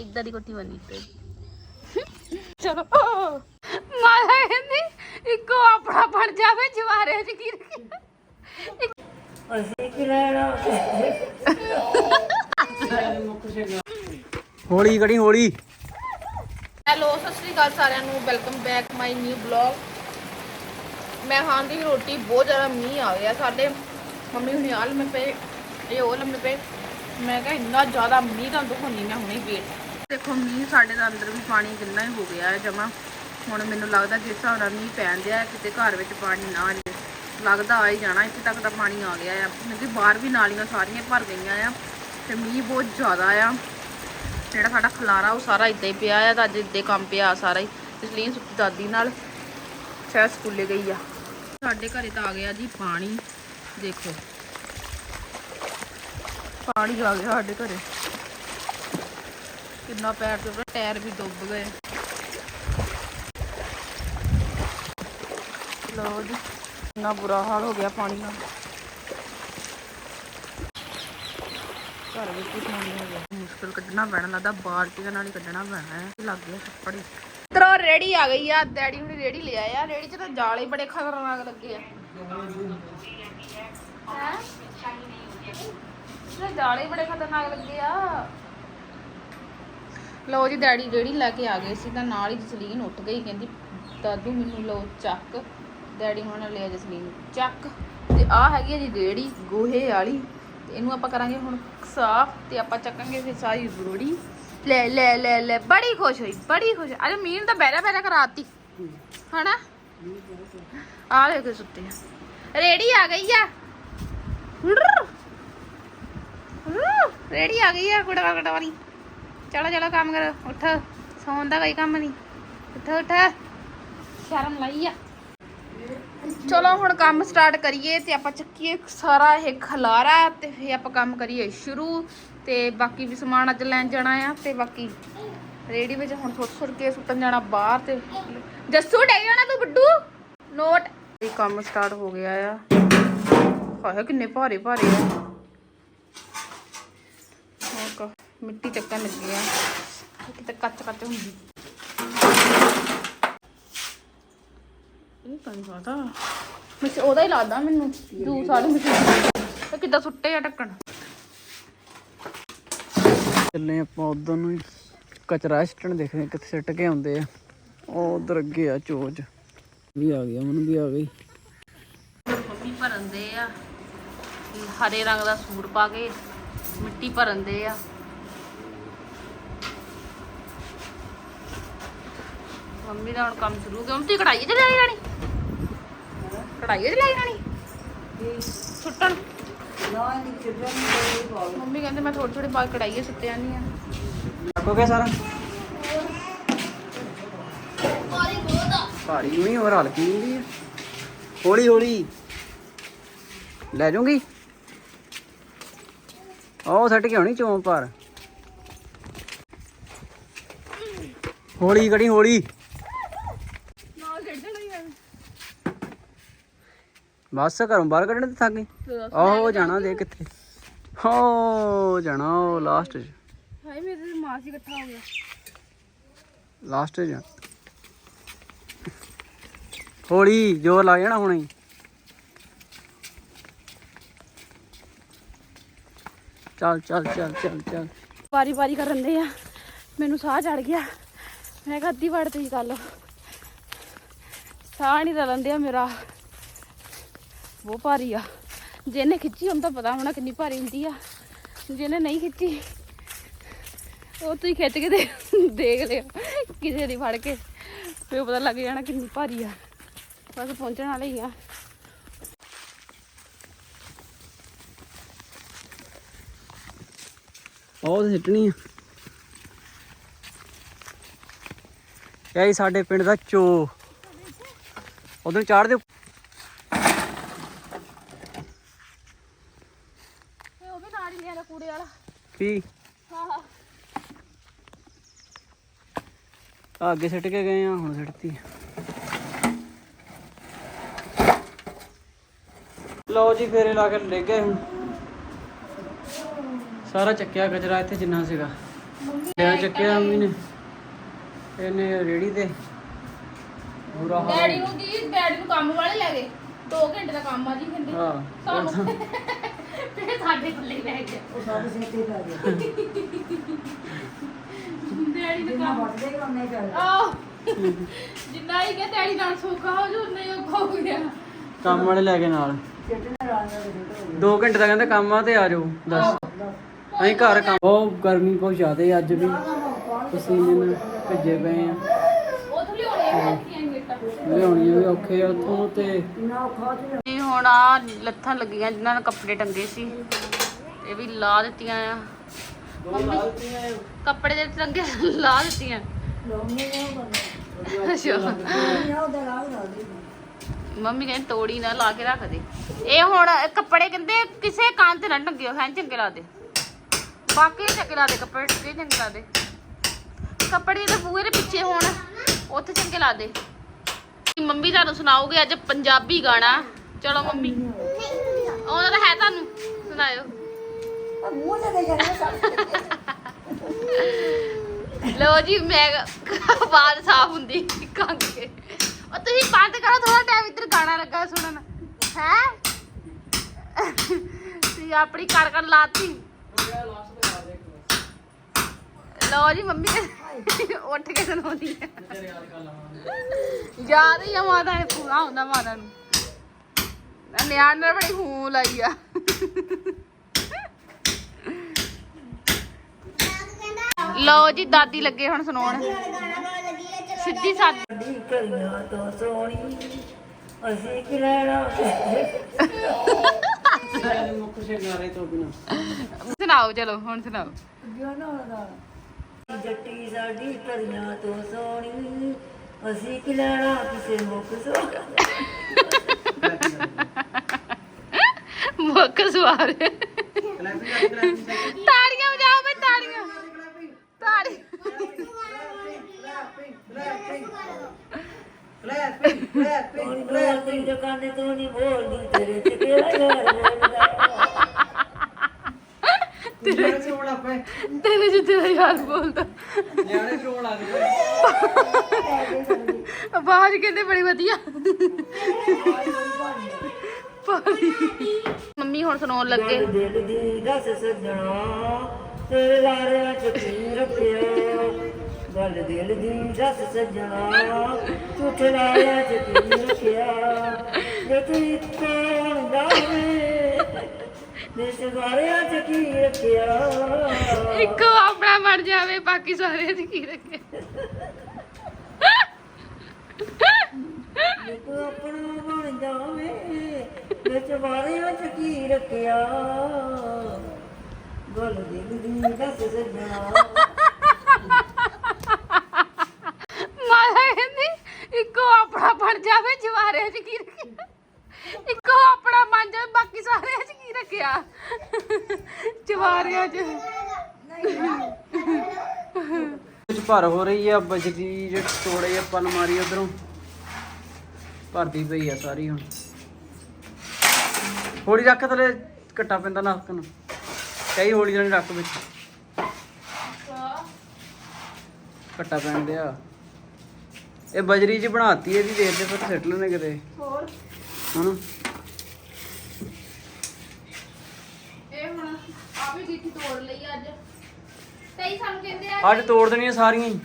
ਇਦਾਂ ਦੀ ਕੋਠੀ ਬਣੀ ਤੇ। ਚਲੋ। ਮਾਤਾ ਕਹਿੰਦੀ ਇੱਕੋ ਆਪਣਾ ਬਣ ਜਾਵੇ ਜਵਾਰੇ ਚ ਗਿਰ ਕੇ। ਹੌਲੀ ਕੜੀ ਹੌਲੀ। ਹੈਲੋ ਸਤਿ ਸ਼੍ਰੀ ਅਕਾਲ ਸਾਰਿਆਂ ਨੂੰ। Welcome back my new blog. ਮੈਂ ਖਾਣ ਦੀ ਰੋਟੀ ਬਹੁਤ ਜ਼ਿਆਦਾ ਮੀਂਹ ਆ ਗਿਆ। ਸਾਡੇ ਮੰਮੀ ਹੁਣੀ ਆਲ ਮੈਂ ਪਏ ਇਹ ਉਹ ਲੰਮੇ ਪਏ। ਮੈਂ ਕਿਹਾ ਇੰਨਾ ਜ਼ਿਆਦਾ ਮੀਂਹ ਤਾਂ ਦੁਖਣੀ ਮੈਂ ਹੁਣੇ ਵੇਟ ਦੇਖੋ, ਮੀਂਹ ਸਾਡੇ ਦਾ ਅੰਦਰ ਵੀ ਪਾਣੀ ਕਿੰਨਾ ਹੀ ਹੋ ਗਿਆ ਹੈ, ਜਮਾ। ਹੁਣ ਮੈਨੂੰ ਲੱਗਦਾ ਜਿਸ ਹਿਸਾਬ ਨਾਲ ਮੀਂਹ ਪੈਣ ਦਿਆ ਕਿਤੇ ਘਰ ਵਿੱਚ ਪਾਣੀ ਨਾ ਆ ਜਾਵੇ ਲੱਗਦਾ ਆ ਹੀ ਜਾਣਾ, ਇੱਥੇ ਤੱਕ ਤਾਂ ਪਾਣੀ ਆ ਗਿਆ ਆ। ਕਿਉਂਕਿ ਬਾਹਰ ਵੀ ਨਾਲੀਆਂ ਸਾਰੀਆਂ ਭਰ ਗਈਆਂ ਆ ਤੇ ਮੀਂਹ ਬਹੁਤ ਜ਼ਿਆਦਾ ਆ। ਜਿਹੜਾ ਸਾਡਾ ਖਲਾਰਾ, ਉਹ ਸਾਰਾ ਇੱਦਾਂ ਹੀ ਪਿਆ ਆ ਤਾਂ ਅੱਜ ਇੱਦਾਂ ਕੰਮ ਪਿਆ ਸਾਰਾ ਹੀ। ਇਸ ਲਈ ਦਾਦੀ ਨਾਲ ਸ਼ਾਇਦ ਸਕੂਲੇ ਗਈ ਆ। ਸਾਡੇ ਘਰੇ ਤਾਂ ਆ ਗਿਆ ਜੀ ਪਾਣੀ, ਦੇਖੋ। ਪਾਣੀ ਆ ਗਿਆ ਸਾਡੇ ਘਰੇ। ਕਿੰਨਾ ਪੈਰ ਤੇ ਟਾਇਰ ਵੀ ਡੁੱਬ ਗਏ। ਲੋ ਜੀ, ਇੰਨਾ ਬੁਰਾ ਹਾਲ ਹੋ ਗਿਆ ਪਾਣੀ ਨਾਲ। ਘਰ ਵਿੱਚ ਹੀ ਪਾਣੀ ਹੋ ਗਿਆ ਮੁਸ਼ਕਿਲ ਕੱਢਣਾ ਪੈਣਾ, ਲੱਗਦਾ ਬਾਲਟੀਆਂ ਨਾਲ ਹੀ ਕੱਢਣਾ ਪੈਣਾ ਹੈ। ਲੱਗ ਗਿਆ ਛੱਪੜ ਹੀ। ਤਰੋ ਰੇੜੀ ਆ ਗਈ ਆ, ਡੈਡੀ ਹੁਣੇ ਰੇੜੀ ਲਿਆ ਆਇਆ ਰੇੜੀ 'ਚ ਤਾਂ ਜਾਲੇ ਬੜੇ ਖਤਰਨਾਕ ਲੱਗੇ ਆ। ਹੈ? ਇਹ ਜਾਲੇ ਬੜੇ ਖਤਰਨਾਕ ਲੱਗੇ ਆ। ਲਓ ਜੀ, ਡੈਡੀ ਰੇੜੀ ਲੈ ਕੇ ਆ ਗਏ ਸੀ, ਤਾਂ ਨਾਲ ਹੀ ਜਸਲੀਨ ਉੱਠ ਗਈ, ਕਹਿੰਦੀ, ਦਾਦੂ, ਮੈਨੂੰ ਲਓ ਚੱਕ। ਡੈਡੀ ਹੁਣ ਲਿਆ ਜਸਲੀਨ ਚੱਕ। ਤੇ ਆ ਹੈਗੀ ਜੀ ਰੇੜੀ ਗੋਹੇ ਵਾਲੀ। ਤੇ ਇਹਨੂੰ ਆਪਾਂ ਕਰਾਂਗੇ ਹੁਣ ਸਾਫ਼ ਤੇ ਆਪਾਂ ਚੱਕਾਂਗੇ ਫਿਰ ਸਾਰੀ ਰੋੜੀ। ਲੈ ਲੈ ਲੈ ਲੈ, ਬੜੀ ਖੁਸ਼ ਹੋਈ, ਬੜੀ ਖੁਸ਼। ਅਰੇ ਮੀਨ ਤਾਂ ਬੈਰਾ ਬੈਰਾ ਕਰਾਤੀ। ਹਨਾ? ਆ ਲੈ ਕੇ ਸੁੱਤੇ ਆ। ਰੇੜੀ ਆ ਗਈ ਆ। ਰੇੜੀ ਆ ਗਈ ਆ ਕੁੜਾ ਕੁੜਾ ਵਾਲੀ ਚਲੋ ਚਲੋ, ਕੰਮ ਕਰੋ। ਉੱਠ। ਸੌਣ ਦਾ ਕੋਈ ਕੰਮ ਨਹੀਂ। ਉੱਠ ਉੱਠ। ਸ਼ਰਮ ਲਈ ਆ। ਚਲੋ, ਹੁਣ ਕੰਮ ਸਟਾਰਟ ਕਰੀਏ ਤੇ ਆਪਾਂ ਚੱਕੀਏ ਸਾਰਾ ਇਹ ਖਲਾਰਾ ਤੇ ਫੇ ਆਪਾਂ ਕੰਮ ਕਰੀਏ ਸ਼ੁਰੂ ਤੇ ਬਾਕੀ ਵੀ ਸਮਾਨ ਅੱਜ ਲੈਣ ਜਾਣਾ ਆ ਤੇ ਬਾਕੀ ਰੇੜੀ ਵਿੱਚ ਹੁਣ ਸੁੱਟ ਸੁੱਟ ਕੇ ਸੁੱਟਣ ਜਾਣਾ ਬਾਹਰ ਤੇ ਜੱਸੂ ਡੇ ਜਾਣਾ ਤੂੰ ਬੱਡੂ ਨੋਟ। ਇਹ ਕੰਮ ਸਟਾਰਟ ਹੋ ਗਿਆ ਆ। ਹਾਏ, ਕਿੰਨੇ ਭਾਰੇ ਭਾਰੇ ਆ ਹੋਰ ਕਾ ਮਿੱਟੀ ਚੱਕਣ ਲੱਗੇ ਆ। ਕਿਤੇ ਕੱਚ ਕੱਚ ਹੁੰਦੀ। ਇਹ ਪਾਣੀ ਪਾਤਾ। ਮੈਂ ਉਹਦਾ ਹੀ ਲੱਗਦਾ ਮੈਨੂੰ। ਵਾਲੀ ਮਸ਼ੀਨ ਤੇ ਕਿੱਦਾਂ ਸੁੱਟੇ ਆ ਢੱਕਣ? ਚੱਲੇ ਆਪਾਂ ਉਧਰ ਨੂੰ। ਕਚਰਾ ਸਿੱਟਣ ਦੇਖਦੇ ਕਿੱਥੇ ਸਿੱਟ ਕੇ ਆਉਂਦੇ ਆ। ਉਹ ਉਧਰ ਅੱਗੇ ਆ ਚੋਚ। ਵੀ ਆ ਗਿਆ ਮਨ ਵੀ ਆ ਗਈ। ਮੰਮੀ ਭਰਨ ਦੇ ਆ। ਹਰੇ ਰੰਗ ਦਾ ਸੂਟ ਪਾ ਕੇ ਮਿੱਟੀ ਭਰਨ ਦੇ ਆ। ਮੰਮੀ ਦਾ ਹੁਣ ਕੰਮ ਸ਼ੁਰੂ ਹੋ ਗਿਆ। ਮੰਮੀ ਕਢਾਈ ਚ ਲਾਈ ਜਾਣੀ। ਕਢਾਈ ਚ ਲਾਈ ਜਾਣੀ। ਸੁੱਟਣ। ਮੰਮੀ ਕਹਿੰਦੇ ਮੈਂ ਥੋੜੀ ਥੋੜੀ ਕੇ ਕਢਾਈਏ ਸੁੱਤੇ ਆਨੀ ਆ। ਹੋ ਗਿਆ ਸਾਰਾ। ਭਾਰੀ ਨਹੀਂ ਹੋਰ ਹਲਕੀ ਹੁੰਦੀ ਆ। ਹੌਲੀ ਹੌਲੀ। ਲੈ ਜਾਊਂਗੀ। ਉਹ ਸੱਟ ਕੇ ਆਉਣੀ ਚੋਂ ਪਰ। ਹੌਲੀ ਕੜੀ ਹੌਲੀ ਨਾਲ ਖੇਡਣਾ ਹੀ ਆ ਬਸ ਘਰੋਂ ਬਾਹਰ ਕੱਢਣ ਤੇ ਥੱਕ ਗਈ। ਆਹੋ ਜਾਣਾ ਦੇ ਕਿੱਥੇ। ਹੋ ਜਾਣਾ ਉਹ ਲਾਸਟ ਚ। ਹਾਏ ਮੇਰੇ ਤੇ ਮਾਸ ਹੀ ਇਕੱਠਾ ਹੋ ਗਿਆ। ਲਾਸਟ ਚ ਹੌਲੀ ਜ਼ੋਰ ਲੱਗ ਜਾਣਾ ਹੁਣੇ। ਹੀ ਚੱਲ ਚੱਲ ਚੱਲ ਚੱਲ ਚੱਲ। ਵਾਰੀ ਵਾਰੀ ਕਰਨ ਦੇ ਆ। ਮੈਨੂੰ ਸਾਹ ਚੜ ਗਿਆ। ਮੈਂ ਕਿਹਾ ਅੱਧੀ ਤੁਸੀਂ ਕਰ ਲਓ ਸਾਹ ਨਹੀਂ ਰਲਣ ਦਿਆ ਮੇਰਾ। ਬਹੁਤ ਭਾਰੀ ਆ। ਜਿਹਨੇ ਖਿੱਚੀ ਉਹਨੂੰ ਤਾਂ ਪਤਾ ਹੋਣਾ ਕਿੰਨੀ ਭਾਰੀ ਹੁੰਦੀ ਆ। ਜਿਹਨੇ ਨਹੀਂ ਖਿੱਚੀ, ਉਹ ਤੁਸੀਂ ਖਿੱਚ ਕੇ ਦੇ ਦੇਖ ਲਿਓ, ਕਿਸੇ ਦੀ ਫੜ ਕੇ। ਫਿਰ ਪਤਾ ਲੱਗ ਜਾਣਾ ਕਿੰਨੀ ਭਾਰੀ ਆ। ਬਸ ਪਹੁੰਚਣ ਵਾਲੇ ਹੀ ਆ। ਉਹ ਤੇ ਸਿੱਟਣੀ ਆ। ਇਹ ਸਾਡੇ ਪਿੰਡ ਦਾ ਚੋ। ਉਦੋਂ ਚਾੜਦੇ ਦਿਓ ਉਹ ਵੀ ਨਾਲ ਹੀ ਲਿਆ ਕੂੜੇ ਵਾਲਾ ਕੀ ਹਾਂ ਹਾਂ ਆ ਅੱਗੇ ਸਿੱਟ ਕੇ ਗਏ ਆ ਹੁਣ ਸਿੱਟਤੀ। ਲਓ ਜੀ ਫੇਰੇ ਲਾ ਕੇ ਲੈ ਗਏ ਹੁਣ। ਸਾਰਾ ਚੱਕਿਆ ਗਜਰਾ ਇੱਥੇ ਜਿੰਨਾ ਸੀਗਾ। ਲਿਆ ਚੱਕਿਆ ਮੰਮੀ ਨੇ। ਇਹਨੇ ਰੇੜੀ ਤੇ। ਬੁਰਾ ਹਾਲ ਡੈਡੀ ਨੂੰ ਕੀ ਡੈਡੀ ਨੂੰ ਕੰਮ ਵਾਲੇ ਲੈ ਗਏ। 2 ਘੰਟੇ ਦਾ ਕੰਮ ਆ ਜੀ ਕਹਿੰਦੇ। ਹਾਂ ਸਾਨੂੰ ਫਿਰ ਸਾਡੇ ਪੱਲੇ ਹੀ ਰਹਿ ਗਿਆ। ਉਹ ਸਾਡੇ ਸਿਰ ਤੇ ਪੈ ਗਿਆ। ਡੈਡੀ ਨੇ ਜਿੰਨਾ ਕੰਮ ਵੱਟਦੇ ਕਰਨੇ ਚੱਲ ਆਹ। ਜਿੰਨਾ ਹੀ ਕਿ ਡੈਡੀ ਨਾਲ ਸੌਖਾ ਹੋ ਜੂ ਨਹੀਂ ਉਹ ਹੋ ਗਿਆ। ਕੰਮ ਵਾਲੇ ਲੈ ਕੇ ਨਾਲ। ਦਾ ਰਿਜ਼ਲਟ 2 ਘੰਟੇ ਦਾ ਕਹਿੰਦਾ ਕੰਮ ਆ ਤੇ ਆ ਜਾਓ ਦੱਸ। ਅਸੀਂ ਘਰ ਕੰਮ ਬਹੁਤ ਗਰਮੀ ਬਹੁਤ ਜ਼ਿਆਦੇ ਅੱਜ ਵੀ। ਪਸੀਨੇ ਨਾਲ ਭਿੱਜੇ ਪਏ ਆ। ਉਹ ਕਿ ਲਿਆਉਣੀਆਂ ਵੀ ਔਖੇ ਆ ਉੱਥੋਂ ਤੇ ਇੰਨਾ ਔਖਾ ਤੇ ਜੀ ਹੁਣ ਆ ਲੱਥਾਂ ਲੱਗੀਆਂ ਜਿਨ੍ਹਾਂ ਨੇ ਕੱਪੜੇ ਟੰਗੇ ਸੀ। ਇਹ ਵੀ ਲਾ ਦਿੱਤੀਆਂ ਆ। ਕੱਪੜੇ ਜਿਹੜੇ ਟੰਗੇ ਲਾ ਦਿੱਤੀਆਂ। ਦਾ ਦੇ ਮੰਮੀ ਕਹਿੰਦੀ ਤੋੜੀ ਨਾ ਲਾ ਕੇ ਰੱਖ ਦੇ। ਇਹ ਹੁਣ ਕੱਪੜੇ ਕਹਿੰਦੇ ਕਿਸੇ ਕਾਂ ਤੇ ਨਾ ਟੰਗਿਓ ਹੈ ਚੰਗੇ ਲਾ ਦੇ ਬਾਕੀ ਚੰਗੇ ਲਾ ਦੇ ਕੱਪੜੇ ਟੰਗੇ ਚੰਗੇ ਲਾ ਦੇ ਕੱਪੜੇ ਤੇ ਬੂਹੇ ਦੇ ਪਿੱਛੇ ਹੋਣ ਉੱਥੇ ਚੰਗੇ ਲਾ ਦੇ ਮੰਮੀ ਤੁਹਾਨੂੰ ਸੁਣਾਓਗੇ ਅੱਜ ਪੰਜਾਬੀ ਗਾਣਾ। ਚਲੋ ਮੰਮੀ। ਉਹਨਾਂ ਦਾ ਹੈ ਤੁਹਾਨੂੰ। ਸੁਣਾਇਓ। ਮੂੰਹ ਤੇ ਦੇ ਜਾਣਾ ਸਭ ਲੋ ਜੀ, ਮੈਂ ਆਵਾਜ਼ ਸਾਫ਼ ਹੁੰਦੀ ਕੰਗ ਉਹ ਤੁਸੀਂ ਬੰਦ ਕਰੋ ਥੋੜਾ ਟਾਈਮ ਇੱਧਰ ਗਾਣਾ ਲੱਗਾ ਸੁਣਨ। ਹੈ? ਤੁਸੀਂ ਆਪਣੀ ਕਰ ਕਰ ਲਾਤੀ। ਲੋ ਜੀ, ਮੰਮੀ। ਉੱਠ ਕੇ ਸੁਣਾਉਂਦੀ ਹੈ ਯਾਦ ਹੀ ਆ ਮਾਤਾ ਨੇ ਪੂਰਾ ਹੁੰਦਾ ਮਾਤਾ ਨੂੰ। ਨਿਆਣ ਨੇ ਬੜੀ ਹੂੰ ਲਾਈ ਆ। ਲਓ ਜੀ, ਦਾਦੀ ਲੱਗੇ ਹੁਣ ਸੁਣਾਉਣ ਸਿੱਧੀ ਸਾਦੀ ਕਲੀਆਂ ਤੋਂ ਸੋਹਣੀ ਅਸੀਂ ਕੀ ਲੈਣਾ ਸੁਣਾਓ ਚਲੋ, ਹੁਣ ਸੁਣਾਓ। ਜੱਟੀ ਸਾਡੀ ਕਲੀਆਂ ਤੋਂ ਸੋਹਣੀ ਅਸੀਂ ਕੀ ਲੈਣਾ, ਕਿਸੇ ਮੁਖ ਸੋਹਣਾ। ਮੁੱਕ ਸਵਾਰ ਤਾੜੀਆਂ ਵਜਾਓ ਬਈ, ਤਾੜੀਆਂ। ਤਾੜੀ। ਹੁਣ ਬੋਲਦੀ ਦੁਕਾਨੇ ਤੋਂ ਨਹੀਂ ਬੋਲਦੀ ਤੇਰੇ ਤੇ ਕਿਹੜਾ ਯਾਰ ਬੋਲਦਾ ਤੇਰੇ ਚ ਹੋਣਾ ਤੇਰੇ ਜਿੱਤੇ ਦਾ ਯਾਰ ਬੋਲਦਾ। ਨਿਆਣੇ ਵੀ ਰੋਣ ਲੱਗ ਆਵਾਜ਼ ਕਹਿੰਦੇ ਬੜੀ ਵਧੀਆ। ਮੰਮੀ ਹੁਣ ਸੁਣਾਉਣ ਲੱਗੇ। ਦਿਲ ਦੀ ਦੱਸ ਸੱਜਣਾ ਤੇਰੇ ਲਾਰਿਆਂ ਚ ਕੀ ਰੱਖਿਆ? ਗੱਲ ਦਿਲ ਦੀ ਦੱਸ ਸੱਜਣਾ ਝੂਠ ਲਾਰਿਆਂ ਚ ਕੀ ਰੱਖਿਆ? ਜੇ ਤੂੰ ਕੋਣ ਜਾਵੇ ਦੇ ਸਵਾਰਿਆਂ ਚ ਕੀ ਰੱਖਿਆ? ਇੱਕੋ ਆਪਣਾ ਮਰ ਜਾਵੇ ਬਾਕੀ ਸਾਰਿਆਂ ਦੀ ਕੀ ਰੱਖੇ ਜੇ ਤੂੰ ਆਪਣਾ ਬਣ ਜਾਵੇ ਦੇ ਸਵਾਰਿਆਂ ਚ ਕੀ ਰੱਖਿਆ? ਗੱਲ ਦਿਲ ਦੀ ਦੱਸ ਸੱਜਣਾ। ਮਾਤਾ ਕਹਿੰਦੀ ਇੱਕੋ ਆਪਣਾ ਬਣ ਜਾਵੇ ਜਵਾਰਿਆਂ 'ਚ ਕੀ ਰੱਖਿਆ? ਇੱਕੋ ਆਪਣਾ ਬਣ ਜਾਵੇ ਬਾਕੀ ਸਾਰਿਆਂ 'ਚ ਕੀ ਰੱਖਿਆ? ਜਵਾਰਿਆਂ 'ਚ। ਕੁਝ ਭਰ ਹੋ ਰਹੀ ਆ ਬਜਰੀ ਜਿਹੜੇ ਤੋੜੇ ਆਪਾਂ ਅਲਮਾਰੀ ਉਧਰੋਂ। ਭਰਦੀ ਪਈ ਆ ਸਾਰੀ ਹੁਣ। ਹੌਲੀ ਰੱਖ ਥਲੇ ਘੱਟਾ ਪੈਂਦਾ ਨੱਕ ਨੂੰ। ਕਈ ਹੌਲੀ ਨਾਲ ਰੱਖ ਵਿੱਚ। ਘੱਟਾ ਪੈਣ ਦਿਆ ਇਹ ਬਜਰੀ ਚ ਬਣਾਤੀ ਇਹਦੀ ਦੇਰ ਤੇ ਫਿਰ ਸਿੱਟ ਲੈਣੇ ਕਿਤੇ। ਹੋਰ? ਇਹ ਹੁਣ ਆ ਵੀ ਗਿੱਠੀ ਤੋੜ ਲਈ ਅੱਜ। ਕਈ ਸਾਨੂੰ ਕਹਿੰਦੇ ਆ ਅੱਜ ਤੋੜ ਦੇਣੀਆਂ ਸਾਰੀਆਂ ਹੀ।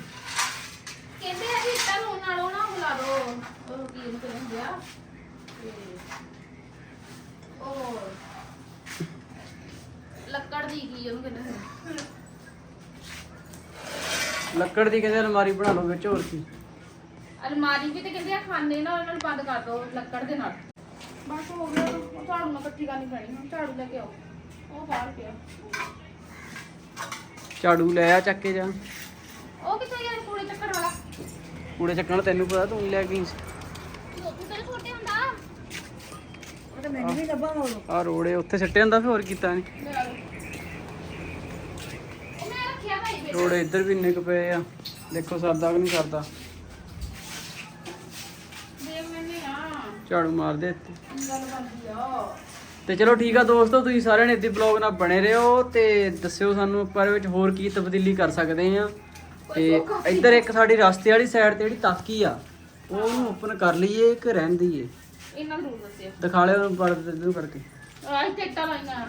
ਕਹਿੰਦੇ ਆ ਵੀ ਇੱਟਾਂ ਨੂੰ ਨਾਲੋਂ ਨਾ ਬੁਲਾ ਦੋ। ਉਹ ਕੀ ਕਹਿੰਦੇ ਆ? ਉਹ ਲੱਕੜ ਦੀ ਕੀ ਉਹਨੂੰ ਕਹਿੰਦੇ ਆ? ਲੱਕੜ ਦੀ ਕਹਿੰਦੇ ਅਲਮਾਰੀ ਬਣਾ ਲਓ ਵਿੱਚ ਹੋਰ ਕੀ। ਅਲਮਾਰੀ ਵੀ ਤੇ ਕਹਿੰਦੇ ਆ ਖਾਨੇ ਨਾਲ ਉਹਨਾਂ ਨੂੰ ਬੰਦ ਕਰ ਦੋ ਲੱਕੜ ਦੇ ਨਾਲ। ਬਸ ਹੋ ਗਿਆ ਉਹ ਝਾੜੂ ਨਾਲ ਇਕੱਠੀ ਕਰਨੀ ਪੈਣੀ ਹੁਣ ਝਾੜੂ ਲੈ ਕੇ ਆਓ। ਉਹ ਬਾਹਰ ਪਿਆ। ਝਾੜੂ ਲੈ ਆ ਚੱਕ ਕੇ ਜਾ। ਉਹ ਕਿੱਥੇ ਗਿਆ ਕੂੜੇ ਚੱਕਰ ਵਾਲਾ? ਕੂੜੇ ਚੱਕਣ ਤੈਨੂੰ ਪਤਾ ਤੂੰ ਹੀ ਲੈ ਕੇ ਤੂੰ ਤੇਰੇ ਛੋਟੇ ਹੁੰਦਾ ਉਹ ਤਾਂ ਮੈਨੂੰ ਵੀ ਲੱਭਾ ਮੋੜੋ ਆ ਰੋੜੇ ਉੱਥੇ ਸਿੱਟੇ ਹੁੰਦਾ ਫਿਰ ਹੋਰ ਕੀਤਾ ਨਹੀਂ ਰੋੜੇ ਇੱਧਰ ਵੀ ਇੰਨੇ ਕੁ ਪਏ ਆ। ਦੇਖੋ ਸਰਦਾ ਕਿ ਨਹੀਂ ਸਰਦਾ। ਝਾੜੂ ਮਾਰ ਦੇ ਇੱਥੇ। ਤੇ ਚਲੋ ਠੀਕ ਆ ਦੋਸਤੋ ਤੁਸੀਂ ਸਾਰਿਆਂ ਨੇ ਇੱਦੀ ਬਲੌਗ ਨਾਲ ਬਣੇ ਰਹੋ ਤੇ ਦੱਸਿਓ ਸਾਨੂੰ ਇਹਦੇ ਵਿੱਚ ਹੋਰ ਕੀ ਤਬਦੀਲੀ ਕਰ ਸਕਦੇ ਆ ਤੇ ਇੱਧਰ ਇੱਕ ਸਾਡੀ ਰਸਤੇ ਵਾਲੀ ਸਾਈਡ ਤੇ ਜਿਹੜੀ ਤਾਕੀ ਆ ਉਹ ਉਹਨੂੰ ਓਪਨ ਕਰ ਲਈਏ ਕਿ ਰਹਿਣ ਦਈਏ? ਇਹਨਾਂ ਨੂੰ ਦੱਸਿਓ ਦਿਖਾ ਲਿਓ ਉਹਨੂੰ ਪੜ ਦੇ ਕਰਕੇ ਆਹ ਟਿਕਟਾਂ ਲਾਈਆਂ।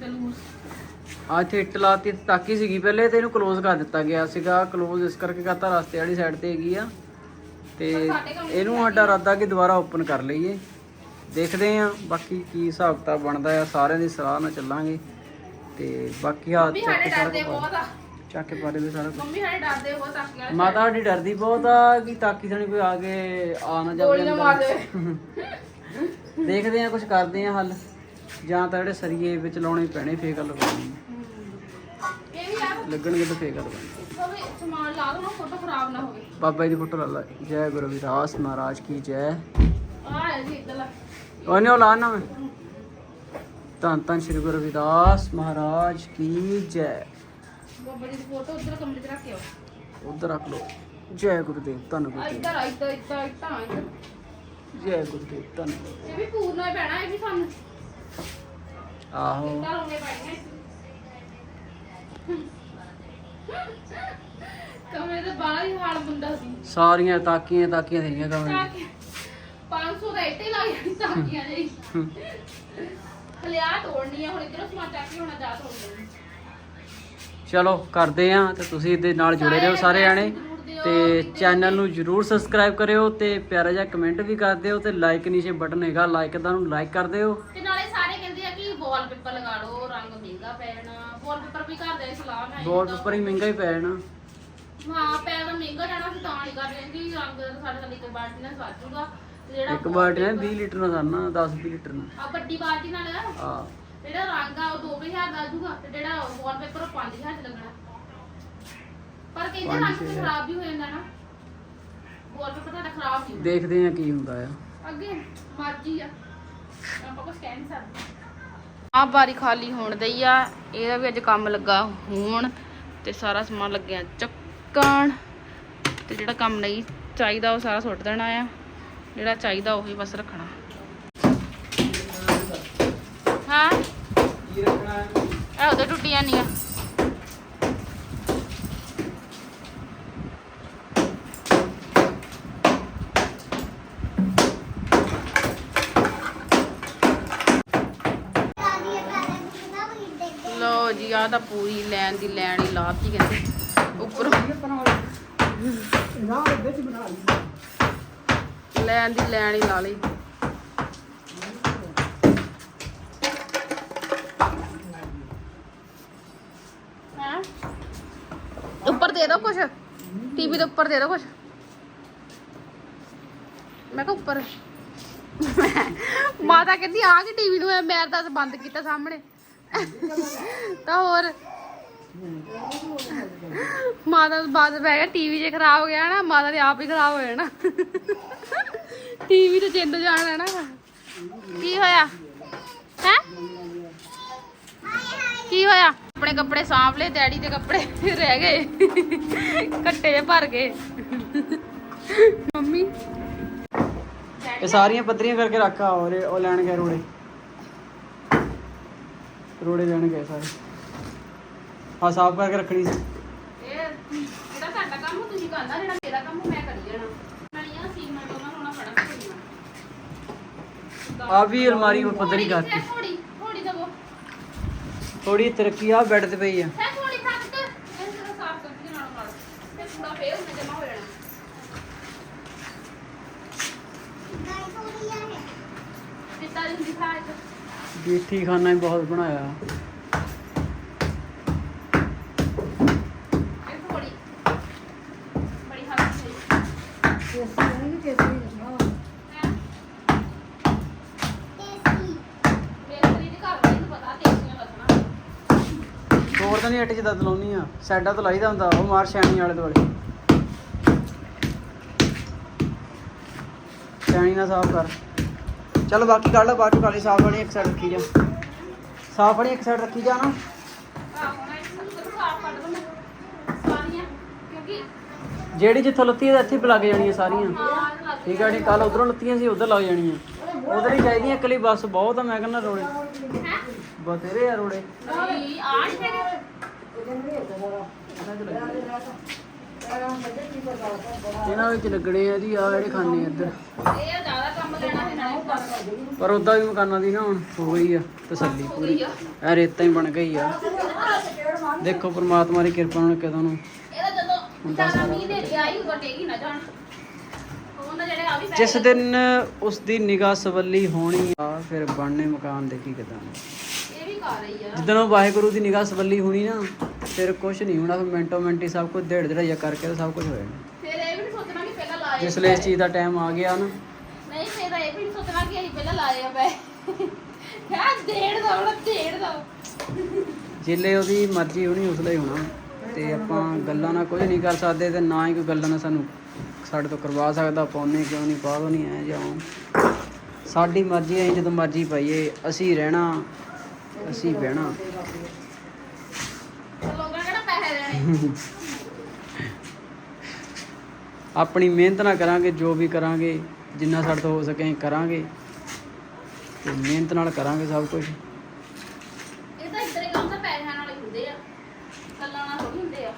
ਜਲੂਸ। ਆ ਇੱਥੇ ਇੱਟ ਲਾਤੀ ਤੇ ਤਾਕੀ ਸੀਗੀ ਪਹਿਲੇ ਤੇ ਇਹਨੂੰ ਕਲੋਜ਼ ਕਰ ਦਿੱਤਾ ਗਿਆ ਸੀਗਾ। ਕਲੋਜ਼ ਇਸ ਕਰਕੇ ਕਰਤਾ ਰਸਤੇ ਵਾਲੀ ਸਾਈਡ ਤੇ ਹੈਗੀ ਆ। ਤੇ ਇਹਨੂੰ ਸਾਡਾ ਇਰਾਦਾ ਕਿ ਦੁਬਾਰਾ ਓਪਨ ਕਰ ਲਈਏ। ਦੇਖਦੇ ਆ ਬਾਕੀ ਕੀ ਹਿਸਾਬ ਕਿਤਾਬ ਬਣਦਾ ਆ। ਸਾਰਿਆਂ ਦੀ ਸਲਾਹ ਨਾਲ ਚੱਲਾਂਗੇ। ਤੇ ਬਾਕੀ ਮੰਮੀ ਚੱਕ ਸਾਡੇ ਕੇ ਸਾਰਾ ਡਰਦੇ ਕੁਛ ਬਹੁਤ ਆ। ਚੱਕ ਕੇ ਪਾਰੇ ਦੇ ਸਾਰਾ ਕੁਛ। ਮੰਮੀ ਸਾਡੇ ਡਰਦੇ ਬਹੁਤ ਤਾਕੀ ਵਾਲੇ ਮਾਤਾ ਸਾਡੀ ਡਰਦੀ ਬਹੁਤ ਆ ਕਿ ਤਾਕੀ ਥਣੀ ਕੋਈ ਆ ਕੇ ਆ ਨਾ ਜਾਵੇ ਗੋਲੀਆਂ ਮਾਰ ਅੰਦਰ ਦੇ। ਦੇਖਦੇ ਆ ਕੁਝ ਕਰਦੇ ਆ ਹੱਲ। ਜਾਂ ਤਾਂ ਜਿਹੜੇ ਸਰੀਏ ਵਿੱਚ ਲਾਉਣੇ ਪੈਣੇ ਫੇਰ ਗੱਲ ਬਣਨੀ ਇਹ ਵੀ ਯਾਰ ਲੱਗਣਗੇ ਤਾਂ ਫੇਰ ਗੱਲ ਬਣਨੀ ਸਭ ਸਮਾਨ ਲਾ ਦੋ ਨਾ ਫੋਟੋ ਖਰਾਬ ਨਾ ਹੋਵੇ। ਬਾਬਾ ਜੀ ਦੀ ਫੋਟੋ ਲਾ ਲਾ। ਜੈ ਗੁਰੂ ਵਿਰਾਸ ਮਹਾਰਾਜ ਕੀ ਜੈ। ਆ ਹੈ ਜੀ ਇੱਧਰ ਲਾ। ਉਹਨੇ ਉਹ ਲਾਣਾ ਮੈਂ। ਧੰਨ ਧੰਨ ਸ਼੍ਰੀ ਗੁਰੂ ਵਿਦਾਸ ਮਹਾਰਾਜ ਕੀ ਜੈ। ਬਾਬਾ ਜੀ ਦੀ ਫੋਟੋ ਉੱਧਰ ਕਮਰੇ 'ਚ ਰੱਖ ਕੇ ਆਓ। ਉਧਰ ਰੱਖ ਲੋ ਜੈ ਗੁਰਦੇਵ ਧੰਨ ਆ ਗੁਰਦੇਵ। ਇੱਧਰ ਆ ਇੱਧਰ ਇੱਧਰ ਇੱਧਰ ਆ ਇੱਧਰ। ਜੈ ਗੁਰਦੇਵ ਧੰਨ ਗੁਰਦੇਵ। ਇਹ ਵੀ ਪੂਰਨਾ ਹੀ ਪੈਣਾ ਇਹ ਵੀ ਸਾਨੂੰ। ਆਹੋ। ਇੱਦਾਂ ਲਾਉਣੇ ਪੈਣੇ? ਕਮਰੇ ਦੇ ਬਾਹਰ ਹੀ ਹਾਲ ਬੰਦਾ ਸੀ। ਸਾਰੀਆਂ ਤਾਕੀਆਂ ਤਾਕੀਆਂ ਥਈਆਂ ਕਮਰੇ ਤਾਂ ਕਿ 500 ਦਾ ਇੱਥੇ ਲਾ ਜਾਣੀ ਤਾਕੀਆਂ ਜੀ ਹਲਿਆ ਤੋੜਨੀ ਆ ਹੁਣ ਇਧਰੋਂ ਸਮਾਨ ਚੱਕ ਕੇ ਹੋਣਾ ਜਾ ਤੋੜਨੀ ਚਲੋ ਕਰਦੇ ਆ ਤੇ ਤੁਸੀਂ ਇਹਦੇ ਨਾਲ ਜੁੜੇ ਰਹੋ ਸਾਰੇ ਜਾਣੇ ਤੇ ਚੈਨਲ ਨੂੰ ਜਰੂਰ ਸਬਸਕ੍ਰਾਈਬ ਕਰਿਓ ਤੇ ਪਿਆਰਾ ਜਿਹਾ ਕਮੈਂਟ ਵੀ ਕਰ ਦਿਓ ਤੇ ਲਾਈਕ ਨੀਚੇ ਬਟਨ ਹੈਗਾ ਲਾਈਕ ਦਾ ਨੂੰ ਲਾਈਕ ਕਰ ਦਿਓ। ਤੇ ਨਾਲੇ ਸਾਰੇ ਕਹਿੰਦੇ ਆ ਕਿ ਵਾਲਪੇਪਰ ਲਗਾ ਲਓ ਰੰਗ ਮਹਿੰਗਾ ਪੈ ਜਾਣਾ ਵਾਲਪੇਪਰ ਵੀ ਘਰ ਦੇ ਸਲਾਹ ਹੈ ਉੱਪਰ ਹੀ ਮਹਿੰਗਾ ਹੀ ਪੈ ਜਾਣਾ ਹਾਂ ਪੈਣਾ ਮਹਿੰਗਾ ਜਾਣਾ ਸੀ ਤਾਂ ਨਹੀਂ ਕਰ ਰਹੇ ਕਿ ਰੰਗ ਸਾਡੇ ਨਾਲ ਇੱਕ ਬਾਲਟੀ ਨਾਲ ਤੇ ਜਿਹੜਾ ਇੱਕ ਬਾਲਟੀ ਨਾਲ 20 ਲੀਟਰ ਨਾਲ ਸਰਨਾ 10 20 ਲੀਟਰ ਨਾਲ। ਆ ਵੱਡੀ ਬਾਲਟੀ ਨਾਲ? ਆ ਜਿਹੜਾ ਰੰਗ ਆ ਉਹ 2000 ਦਾ ਆਜੂਗਾ ਤੇ ਜਿਹੜਾ ਵਾਲਪੇਪਰ ਉਹ 5000 ਚ ਲੱਗਣਾ। ਪਰ ਕਹਿੰਦੇ ਰੰਗ ਤੇ ਖਰਾਬ ਵੀ ਹੋ ਜਾਂਦਾ ਨਾ। ਵਾਲਪੇਪਰ ਤੁਹਾਡਾ ਖਰਾਬ ਨਹੀਂ ਹੁੰਦਾ। ਦੇਖਦੇ ਆ ਕੀ ਹੁੰਦਾ ਆ। ਅੱਗੇ ਮਰਜ਼ੀ ਆ। ਆਪਾਂ ਕੁਝ ਕਹਿ ਨਹੀਂ ਸਕਦੇ। ਆ ਬਾਰੀ ਖਾਲੀ ਹੋਣ ਦਈ ਆ ਇਹਦਾ ਵੀ ਅੱਜ ਕੰਮ ਲੱਗਾ ਹੋਣ ਤੇ ਸਾਰਾ ਸਮਾਨ ਲੱਗਿਆ ਚੱਕਣ। ਤੇ ਜਿਹੜਾ ਕੰਮ ਨਹੀਂ ਚਾਹੀਦਾ ਉਹ ਸਾਰਾ ਸੁੱਟ ਦੇਣਾ ਆ। ਜਿਹੜਾ ਚਾਹੀਦਾ ਉਹੀ ਬਸ ਰੱਖਣਾ। ਹਾਂ? ਇਹ ਉਹਦੇ ਟੁੱਟੀਆਂ ਨਹੀਂ ਆ। ਲੋ ਜੀ ਆ ਤਾਂ ਪੂਰੀ ਲੈਣ ਦੀ ਲੈਣ ਹੀ ਲਾਤੀ ਕਹਿੰਦੇ। ਉੱਪਰੋਂ ਲੈਣ ਦੀ ਲੈਣ ਹੀ ਲਾ ਲਈ। ਟੀਵੀ ਦੇ ਉੱਪਰ ਦੇ ਦੋ ਕੁਛ। ਮੈਂ ਕਿਹਾ ਉੱਪਰ। ਮਾਤਾ ਕਹਿੰਦੀ ਆ ਕਿ ਟੀਵੀ ਨੂੰ ਮੈਂ ਤਾਂ ਬੰਦ ਕੀਤਾ ਸਾਹਮਣੇ। ਤਾਂ ਹੋਰ। ਮਾਤਾ ਤੋਂ ਬਾਅਦ ਬਹਿ ਗਿਆ ਟੀਵੀ ਜੇ ਖਰਾਬ ਹੋ ਗਿਆ ਨਾ, ਮਾਤਾ ਦੇ ਆਪ ਹੀ ਖਰਾਬ ਹੋ ਜਾਣਾ। ਟੀਵੀ ਤੇ ਚਿੰਦ ਜਾਣਾ ਨਾ। ਕੀ ਹੋਇਆ? ਹੈ? ਕੀ ਹੋਇਆ? ਆਪਣੇ ਕੱਪੜੇ ਸਾਂਭ ਲਏ ਡੈਡੀ ਦੇ ਕੱਪੜੇ ਰਹਿ ਗਏ। ਕੱਟੇ ਭਰ ਗਏ। ਮੰਮੀ? ਇਹ ਸਾਰੀਆਂ ਪੱਧਰੀਆਂ ਕਰਕੇ ਰੱਖਾ ਔਰ ਉਹ ਲੈਣ ਗਏ ਰੋੜੇ। ਰੋੜੇ ਲੈਣ ਗਏ ਸਾਰੇ। ਆ ਸਾਫ਼ ਕਰਕੇ ਰੱਖਣੀ ਸੀ। ਇਹ ਜਿਹੜਾ ਤੁਹਾਡਾ ਕੰਮ ਤੁਸੀਂ ਕਰਨਾ ਜਿਹੜਾ ਮੇਰਾ ਕੰਮ ਮੈਂ ਕਰੀ ਜਾਣਾ। ਨਲੀਆਂ ਸੀਮੈਂਟ ਉਹਨਾਂ ਨੂੰ ਨਾ ਫੜਾ ਆ ਵੀ ਅਲਮਾਰੀ ਕਰਤੀ। ਥੋੜੀ ਥੋੜੀ ਦਵੋ ਥੋੜੀ ਤਰੱਕੀ ਆ ਬੈੱਡ ਤੇ ਪਈ ਆ। ਹੈ ਥੋੜੀ ਫੱਕ ਤੇ ਇਹ ਲੱਗਣਾ ਹੋਰ ਤਾਂ ਨਹੀਂ ਅੱਟ ਚ ਦਦ ਲਾਉਣੀ ਆ ਸਾਈਡਾਂ ਤੋਂ ਲਾਈਦਾ ਹੁੰਦਾ ਉਹ ਮਾਰ ਸ਼ੈਣੀ ਵਾਲੇ ਦੁਆਲੇ। ਸ਼ੈਣੀ ਨਾਲ ਸਾਫ਼ ਕਰ। ਚਲ ਬਾਕੀ ਕੱਢ ਲੈ ਬਾਅਦ ਚ ਕਾਲੀ ਸਾਫ਼ ਵਾਲੀ ਇੱਕ ਸਾਈਡ ਰੱਖੀ ਜਾ। ਸਾਫ਼ ਵਾਲੀ ਇੱਕ ਸਾਈਡ ਰੱਖੀ ਜਾ ਨਾ। ਜਿਹੜੀ ਜਿੱਥੋਂ ਲੱਤੀ ਹੈ ਇੱਥੇ ਲੱਗ ਜਾਣੀਆਂ ਸਾਰੀਆਂ। ਠੀਕ ਹੈ ਜੀ ਕੱਲ ਉਧਰੋਂ ਲੱਤੀਆਂ ਸੀ ਉਧਰ ਲੱਗ ਜਾਣੀਆਂ। ਉਧਰ ਹੀ ਚਾਹੀਦੀ ਆ ਇਕੱਲੀ ਬੱਸ ਬਹੁਤ ਆ ਮੈਂ ਕਹਿੰਦਾ ਰੋੜੇ। ਬਥੇਰੇ ਆ ਰੋੜੇ। ਇਹਨਾਂ ਵਿੱਚ ਲੱਗਣੇ ਆ ਜੀ ਆ ਜਿਹੜੇ ਖਾਣੇ ਇੱਧਰ। ਇਹ ਜ਼ਿਆਦਾ ਕੰਮ ਲੈਣਾ ਹੈ ਨਾ ਪਰ ਉਦਾਂ ਵੀ ਮਕਾਨਾਂ ਦੀ ਨਾ ਹੁਣ ਹੋ ਗਈ ਆ ਤਸੱਲੀ ਪੂਰੀ। ਇਹ ਰੇਤਾਂ ਹੀ ਬਣ ਗਈ ਆ। ਦੇਖੋ ਪ੍ਰਮਾਤਮਾ ਦੀ ਕਿਰਪਾ ਨਾਲ ਕਦੋਂ ਨੂੰ ਇਹਦਾ ਜਦੋਂ ਵਿਚਾਰਾ ਮੀਂਹ ਦੇ ਗਿਆ ਹੀ ਉਦੋਂ ਨਾ ਜਾਣ ਜਿਸ ਦਿਨ ਉਸ ਦੀ ਨਿਗਾਹ ਸਵੱਲੀ ਹੋਣੀ ਆ, ਫਿਰ ਬਣਨੇ ਮਕਾਨ ਦੇਖੀ ਕਿਦਾਂ। ਇਹ ਵੀ ਕਰ ਰਹੀ ਆ ਜਿੱਦਣ ਵਾਹਿਗੁਰੂ ਦੀ ਨਿਗਾਹ ਸਵੱਲੀ ਹੋਣੀ ਨਾ ਫਿਰ ਕੁਝ ਨਹੀਂ ਹੋਣਾ ਫਿਰ ਮਿੰਟੋ ਮਿੰਟੀ ਸਭ ਕੁਝ ਡੇਢ ਡੇਢ ਕਰਕੇ ਤਾਂ ਸਭ ਕੁਝ ਹੋ ਜਾਣਾ ਫਿਰ ਇਹ ਵੀ ਨਹੀਂ ਸੋਚਣਾ ਕਿ ਪਹਿਲਾਂ ਲਾਏ ਜਿਸ ਲਈ ਇਸ ਚੀਜ਼ ਦਾ ਟਾਈਮ ਆ ਗਿਆ ਨਾ। ਨਹੀਂ ਫਿਰ ਇਹ ਵੀ ਨਹੀਂ ਸੋਚਣਾ ਕਿ ਅਸੀਂ ਪਹਿਲਾਂ ਲਾਏ ਆ ਪੈ ਯਾਰ ਡੇਢ ਦਾ ਹੁਣ ਡੇਢ ਦਾ ਜਿੱਲੇ ਉਹਦੀ ਮਰਜ਼ੀ ਹੋਣੀ ਉਸ ਲਈ ਹੋਣਾ। ਤੇ ਆਪਾਂ ਗੱਲਾਂ ਨਾਲ ਕੁਝ ਨਹੀਂ ਕਰ ਸਕਦੇ ਤੇ ਨਾ ਹੀ ਕੋਈ ਗੱਲਾਂ ਨਾਲ ਸਾਨੂੰ ਸਾਡੇ ਤੋਂ ਕਰਵਾ ਸਕਦਾ। ਪਾਉਨੇ ਕਿਉਂ ਨਹੀਂ ਪਾ ਦੋ ਨਹੀਂ ਐ ਜਾਉਂ ਸਾਡੀ ਮਰਜ਼ੀ ਹੈ ਜਦੋਂ ਮਰਜ਼ੀ ਪਾਈਏ ਅਸੀਂ ਰਹਿਣਾ ਅਸੀਂ ਬਹਿਣਾ ਤੇ ਲੋਕਾਂ ਕਿਹੜਾ ਪੈਸੇ ਦੇਣੇ ਆਪਣੀ ਮਿਹਨਤ ਨਾਲ ਕਰਾਂਗੇ ਜੋ ਵੀ ਕਰਾਂਗੇ ਜਿੰਨਾ ਸਾਡੇ ਤੋਂ ਹੋ ਸਕੇ ਅਸੀਂ ਕਰਾਂਗੇ। ਤੇ ਮਿਹਨਤ ਨਾਲ ਕਰਾਂਗੇ ਸਭ ਕੁਝ ਇਹ ਤਾਂ ਇਤਰੇ ਕੰਮ ਤਾਂ ਪੈਸਿਆਂ ਨਾਲ ਹੀ ਹੁੰਦੇ ਆ। ਕੱਲਾਂ ਨਾਲ ਥੋੜੀ ਹੁੰਦੇ ਆ।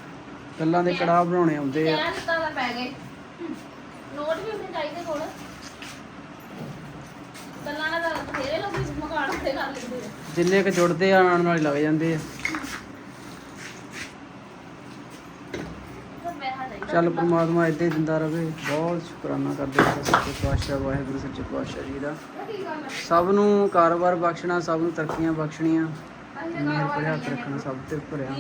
ਗੱਲਾਂ ਦੇ ਕੜਾਹ ਬਣਾਉਣੇ ਆਉਂਦੇ ਆ। ਕਹਿ ਦਿੱਤਾ ਤਾਂ ਪੈ ਗਏ। ਨੋਟ ਵੀ ਹੁੰਦੇ ਚਾਹੀਦੇ ਕੋਲ। ਕੱਲਾਂ ਨਾਲ ਤਾਂ ਬਥੇਰੇ ਲੋਕ ਮਕਾਨ ਉੱਤੇ ਕਰ ਲੈਂਦੇ ਆ। ਜਿੰਨੇ ਕ ਜੁੜਦੇ ਆ ਆਉਣ ਨਾਲ ਹੀ ਲੱਗ ਜਾਂਦੇ ਆ ਤਾਂ ਪੈਸਾ ਚਾਹੀਦਾ ਚੱਲ ਪ੍ਰਮਾਤਮਾ ਇੱਦਾਂ ਹੀ ਦਿੰਦਾ ਰਵੇ। ਬਹੁਤ ਸ਼ੁਕਰਾਨਾ ਕਰਦੇ ਹਾਂ ਸੱਚੇ ਪਾਤਸ਼ਾਹ ਵਾਹਿਗੁਰੂ ਸੱਚੇ ਪਾਤਸ਼ਾਹ ਜੀ ਦਾ। ਸਭ ਨੂੰ ਕਾਰੋਬਾਰ ਬਖਸ਼ਣਾ ਸਭ ਨੂੰ ਤਰੱਕੀਆਂ ਬਖਸ਼ਣੀਆਂ। ਮੇਰ ਭਰਿਆ ਹੱਥ ਰੱਖਣਾ ਸਭ ਤੇ ਭਰਿਆ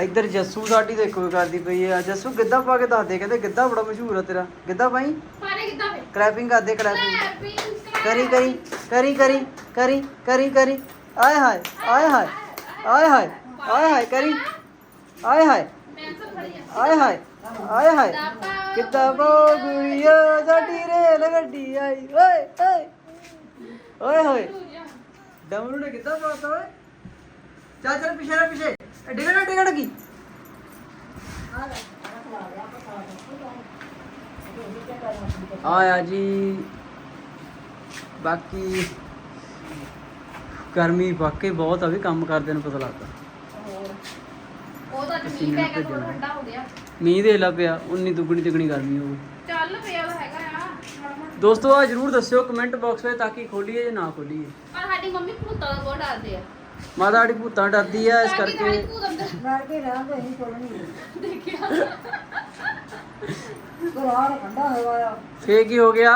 ਇੱਧਰ ਜੱਸੂ ਸਾਡੀ ਦੇਖੋ ਕਰਦੀ ਪਈ ਆ। ਜੱਸੂ ਗਿੱਧਾ ਪਾ ਕੇ ਦੱਸਦੇ ਕਹਿੰਦੇ ਗਿੱਧਾ ਬੜਾ ਮਸ਼ਹੂਰ ਆ ਤੇਰਾ। ਗਿੱਧਾ ਪਾਈ ਪਾਰੇ ਕਿੱਦਾਂ ਫੇ ਕ੍ਰੈਪਿੰਗ ਕਰਦੇ ਕ੍ਰੈਪਿੰਗ। ਕਰੀ। ਕਰੀ ਕਰੀ ਕਰੀ ਕਰੀ ਕਰੀ ਕਰੀ ਆਏ ਹਾਏ ਆਏ ਹਾਏ ਆਏ ਹਾਏ ਆਏ ਹਾਏ ਕਰੀ। ਆਏ ਹਾਏ। ਆਏ ਹਾਏ ਆਏ ਹਾਏ। ਕਿੱਦਾਂ ਬੋ ਗੁੜੀਆ ਸਾਡੀ ਰੇਲ ਗੱਡੀ ਆਈ। ਓਏ ਓਏ। ਓਏ ਹੋਏ। ਡਮਰੂ ਨੇ ਕਿੱਦਾਂ ਬਾਤ ਓਏ? ਚੱਲ ਚੱਲ, ਪਿਛੇ ਰਹਿ, ਪਿਛੇ। ਡਿਗਣਾ ਡਿਗਣ ਕੀ? ਆਇਆ ਜੀ। ਬਾਕੀ ਗਰਮੀ ਵਾਕਈ ਬਹੁਤ ਆ, ਵੀ ਕੰਮ ਕਰਦੇ ਨੂੰ ਪਤਾ ਲੱਗਦਾ। ਉਹ ਤਾਂ ਅੱਜ ਮੀਂਹ ਪੈ ਗਿਆ ਥੋੜਾ ਠੰਡਾ ਹੋ ਗਿਆ। ਮੀਂਹ ਦੇ ਲਾ ਪਿਆ ਉਨੀ ਦੁੱਗਣੀ ਤਿਗਣੀ ਗਰਮੀ ਹੋ ਗਈ। ਚੱਲ ਪਿਆ ਤਾਂ ਹੈਗਾ ਆ ਮਾੜਾ ਮੋਟਾ। ਦੋਸਤੋ ਆ ਜਰੂਰ ਦੱਸਿਓ ਕਮੈਂਟ ਬਾਕਸ ਵਿੱਚ ਤਾਂ ਕਿ ਖੋਲੀਏ ਜਾਂ ਨਾ ਖੋਲੀਏ। ਪਰ ਸਾਡੀ ਮੰਮੀ ਭੂਤਾਂ ਦਾ ਬਹੁਤ ਡਰਦੇ ਆ। ਮਾਤਾ ਸਾਡੀ ਭੂਤਾਂ ਡਰਦੀ ਆ ਇਸ ਤਾਂ ਕਿ ਕਰਕੇ ਭੂਤ ਅੰਦਰ ਕੇ ਨਹੀਂ ਠੰਡਾ ਹੋਇਆ ਫੇਰ ਹੋ ਗਿਆ?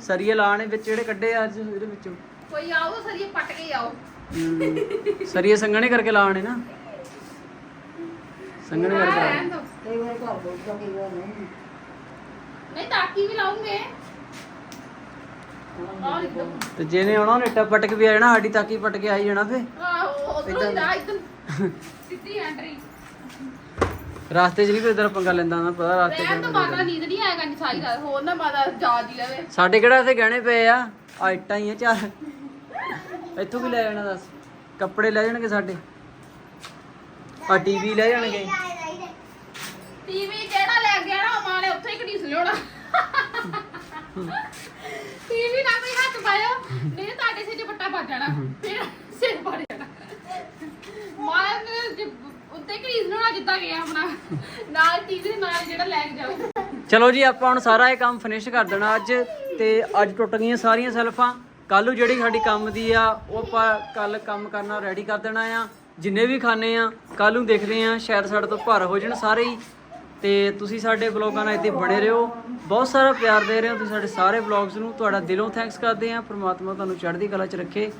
ਸਰੀਏ ਲਾਣੇ ਵਿੱਚ ਜਿਹੜੇ ਕੱਢੇ ਆ ਅੱਜ ਇਹਦੇ ਵਿੱਚੋਂ। ਕੋਈ ਆਓ ਸਰੀਏ ਪੱਟ ਕੇ ਆਓ। ਹਮ, ਸਰੀਏ ਸੰਗਣੇ ਕਰਕੇ ਲਾਣੇ ਨਾ। ਸੰਗਣੇ ਕਰਕੇ ਲਾਣੇ। ਰਹਿਣ ਦਿਓ। ਕਈ ਵਾਰ ਘਰ ਬੋਲਦਾ ਕਈ ਵਾਰ ਨਹੀਂ। ਨਹੀਂ ਤਾਕੀ ਵੀ ਲਾਉਂਗੇ। ਆਹ ਲਿਖੋ ਤੇ ਜਿਹਨੇ ਆਉਣਾ ਉਹਨੇ ਇੱਟਾ ਪਟਕ ਵੀ ਆ ਜਾਣਾ ਸਾਡੀ ਤਾਕੀ ਪਟ ਕੇ ਆਈ ਜਾਣਾ ਫੇ ਆਹੋ ਉਧਰੋਂ ਹੀ ਰਾਹ ਇੱਧਰ। ਸਿੱਧੀ ਐਂਟਰੀ ਰਾਸਤੇ 'ਚ ਨਹੀਂ ਕੋਈ ਇਧਰ ਪੰਗਾ ਲੈਂਦਾ ਨਾ ਪਤਾ ਰਾਸਤੇ 'ਚ ਰਹਿਣ ਤੋਂ ਮਾਤਾ ਨੀਂਦ ਨਹੀਂ ਆਇਆ ਕਰਨੀ ਸਾਰੀ ਰਾਤ ਹੋਰ ਨਾ ਮਾਤਾ ਜਾਜ ਹੀ ਲਵੇ ਸਾਡੇ ਕਿਹੜਾ ਇੱਥੇ ਗਹਿਣੇ ਪਏ ਆ? ਆ ਇੱਟਾਂ ਹੀ ਆ ਚਾਰ। ਇੱਥੋਂ ਵੀ ਲੈ ਜਾਣਾ ਦੱਸ। ਕੱਪੜੇ ਲੈ ਜਾਣਗੇ ਸਾਡੇ। ਆ ਟੀਵੀ ਲੈ ਜਾਣਗੇ। ਟੀਵੀ ਜਿਹੜਾ ਲੈ ਗਿਆ ਨਾ ਮਾਂ ਨੇ ਉੱਥੇ ਹੀ ਘੜੀਸ ਲਿਆਉਣਾ। ਟੀਵੀ ਨਾ ਕੋਈ ਹੱਥ ਪਾਇਓ ਨਹੀਂ ਤੁਹਾਡੇ ਸਿਰ 'ਚ ਪੱਟਾ ਵੱਜ ਜਾਣਾ। ਫਿਰ ਸਿਰ ਪੜ ਜਾਣਾ। ਮਾਂ ਨੇ ਉੱਤੇ ਘੜੀਸ ਲਿਆਉਣਾ ਜਿੱਦਾਂ ਗਿਆ ਆਪਣਾ। ਨਾਲ ਟੀਵੀ ਨਾਲ ਜਿਹੜਾ ਲੈ ਕੇ ਜਾਓ। ਚਲੋ ਜੀ ਆਪਾਂ ਹੁਣ ਸਾਰਾ ਇਹ ਕੰਮ ਫਿਨਿਸ਼ ਕਰ ਦੇਣਾ ਅੱਜ ਤੇ ਅੱਜ ਟੁੱਟ ਗਈਆਂ ਸਾਰੀਆਂ ਸੈਲਫਾਂ। ਕੱਲ ਜਿਹੜੀ ਸਾਡੀ ਕੰਮ ਦੀ ਆ ਉਹ ਆਪਾਂ ਕੱਲ ਕੰਮ ਕਰਨਾ ਰੈਡੀ ਕਰ ਦੇਣਾ ਆ। ਜਿੰਨੇ ਵੀ ਖਾਣੇ ਆ ਕੱਲ ਨੂੰ ਦੇਖਦੇ ਆ, ਸ਼ਾਇਦ ਸਾਡੇ ਤੋਂ ਭਰ ਹੋ ਜਾਣ ਸਾਰੇ ਹੀ। ਤੇ ਤੁਸੀਂ ਸਾਡੇ ਬਲੌਗਾਂ ਨਾਲ ਇੱਥੇ ਬਣੇ ਰਹੋ। ਬਹੁਤ ਸਾਰਾ ਪਿਆਰ ਦੇ ਰਹੇ ਹੋ ਤੁਸੀਂ ਸਾਡੇ ਸਾਰੇ ਬਲੌਗਸ ਨੂੰ। ਤੁਹਾਡਾ ਦਿਲੋਂ ਥੈਂਕਸ ਕਰਦੇ ਆ। ਪ੍ਰਮਾਤਮਾ ਤੁਹਾਨੂੰ ਚੜ੍ਹਦੀ ਕਲਾ 'ਚ ਰੱਖੇ।